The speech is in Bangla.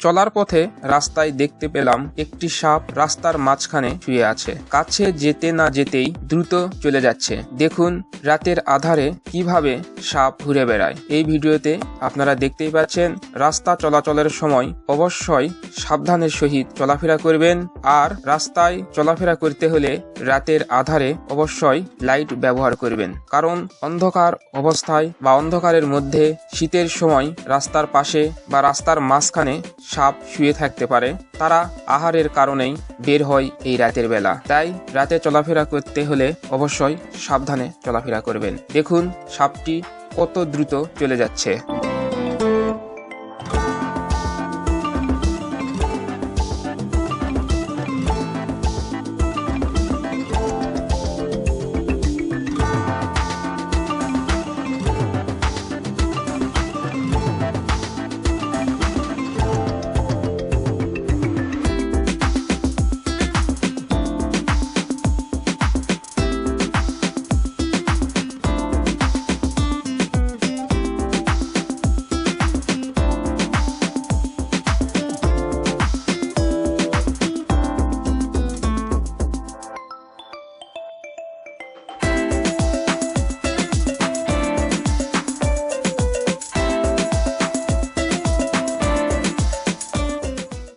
চলার পথে রাস্তায় দেখতে পেলাম একটি সাপ রাস্তার মাঝখানে শুয়ে আছে। কাছে যেতে না যেতেই দ্রুত চলে যাচ্ছে। দেখুন রাতের আধারে কীভাবে সাপ ঘুরে বেড়ায়। এই ভিডিওতে আপনারা দেখতেই পাচ্ছেন, রাস্তা চলাচলের সময় অবশ্যই সাবধানের সহিত চলাফেরা করবেন আর রাস্তায় চলাফেরা করতে হলে রাতের আধারে অবশ্যই লাইট ব্যবহার করবেন। কারণ অন্ধকার অবস্থায় বা অন্ধকারের মধ্যে শীতের সময় রাস্তার পাশে বা রাস্তার মাঝখানে সাপ শুয়ে থাকতে পারে। তারা আহারের কারণেই বের হয় এই রাতের বেলা। তাই রাতে চলাফেরা করতে হলে অবশ্যই সাবধানে চলাফেরা করবেন। দেখুন, সাপটি কত দ্রুত চলে যাচ্ছে।